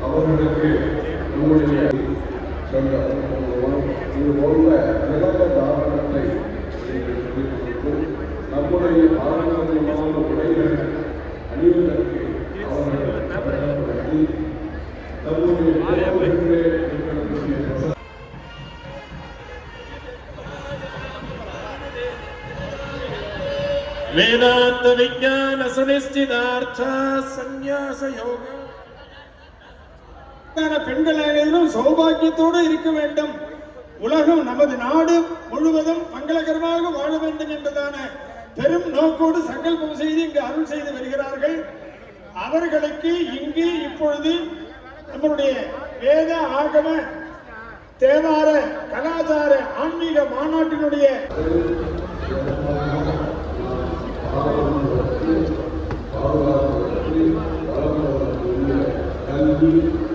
அவர்களுக்கு நம்முடைய சொந்த இது போன்ற நிலவ தாரணத்தை వేదాంత విజ్ఞాన సునిశ్చితార్థ సన్యాస యోగ பெண்கள் அனைவரும் சௌபாகியத்தோடு இருக்க வேண்டும் உலகம் நமது நாடு முழுவதும் மங்களகரமாக வாழ வேண்டும் என்பதான பெரும் நோக்கோடு சங்கல்பம் செய்து இங்கு அருள் செய்து வருகிறார்கள் அவர்களுக்கு இங்கு இப்பொழுது நம்மளுடைய வேத ஆகம தேவார கலாச்சார ஆன்மீக மாநாட்டினுடைய கல்வி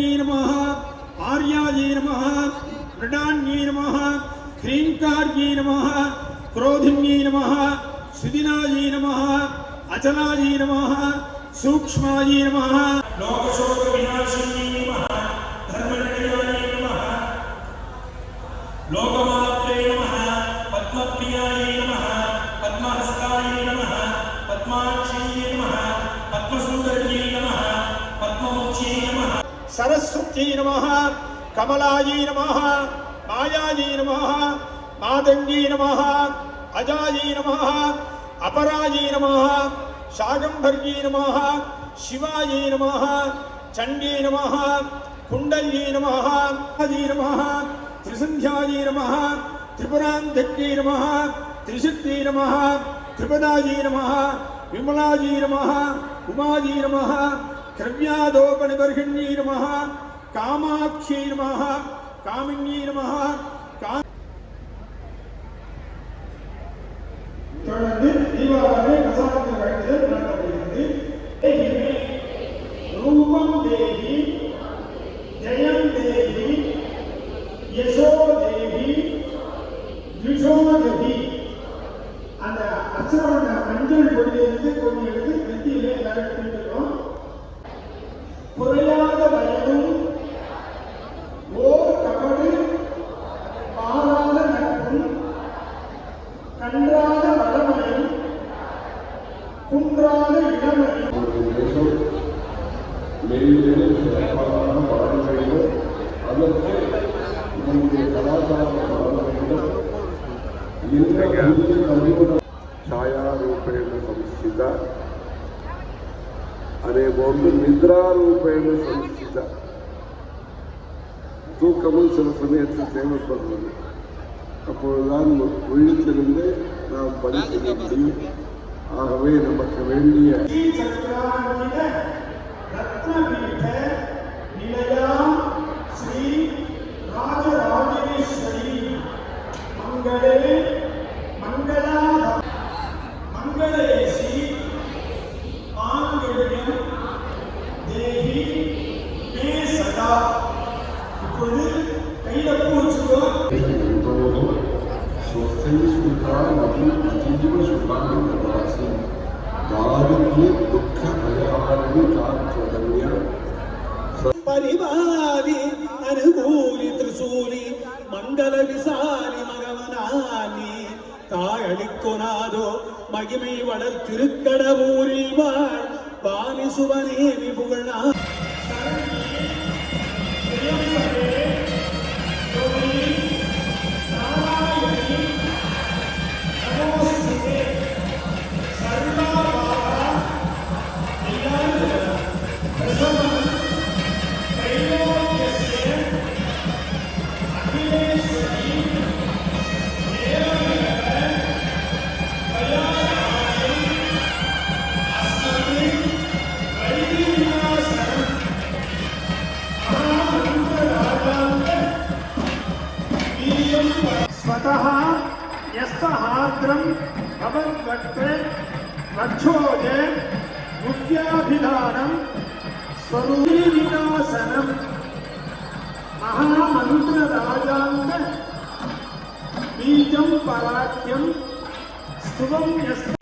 ह्रीङ्गान्यै नमः आर्यायै नमः, मृडान्यै नमः ह्रीङ्कार्यै नमः, क्रोधिन्यै नमः, सुदिनायै नमः, अचलायै नमः, सूक्ष्मायै नमः। लोकशोकविनाशिन्यै சரஸ்வதி நமக கமலாயி நமக மாயாயி நமக மாதங்கி நமக அஜாயி நமக அபராயி நமக சாகம்பர்கி நமக சிவாயி நமக சண்டி நமக குண்டலி நமக ஆதி நமக திரிசந்தியாயி நமக திரிபுராந்தக்கி நமக திரிசக்தி நமக திரிபதாயி நமக விமலாஜி நமக உமாஜி நமக திரவியாதோபனிபர்கிண்யை நம காமாட்சியை நம காமிண்யை நம தொடர்ந்து தீபாவளி கசாயத்தை வழங்குதல் நடத்தப்படுகிறது. ரூபம் தேவி ஜெயம் தேவி யசோ தேவி யுஷோ தேவி குறையாத வயதும் ஓர் கபடு மாறாத நட்பும் கன்றாத வளமையும் குன்றாத இளமையும் மென்மேலும் சிறப்பான வளர வேண்டும் அதற்கு நம்முடைய கலாச்சாரம் வளர வேண்டும் இந்த கல்வி கல்வி சாயா ரூபேண அதேபோன்று நித்ராரூபேண சம்ஸ்தித தூக்கமும் சில சமயத்தில் தேவைப்படுறது அப்பொழுதுதான் விழித்திருந்து நாம் பணி செய்ய முடியும் ஆகவே நமக்கு வேண்டிய ஸ்ரீ ரத்னபீட நிலையாம் ஸ்ரீ ராஜரா இப்போது கையில பூ வச்சுக்கோ சொத்தை சொல்றான் அஜீவ சொல்றான் வாருமே துக்க பயாரணி காத்ததன்ய പരിവാരി അനുകൂലി തൃശൂലി മണ്ഡല വിസാലി മകവനാനി താഴടിക്കുനാദോ മഹിമൈ വളർ തിരുക്കടവൂരിൽ വാൾ വാമി സുവനേവി പുകഴ स्वतः यस्तहार्द्रं भवद्वक्त्रे रक्षोजे मुख्याभिधानं स्वरूपीविनाशनं महामन्त्रराजाङ्ग बीजं पराख्यं स्तुवं यस्त।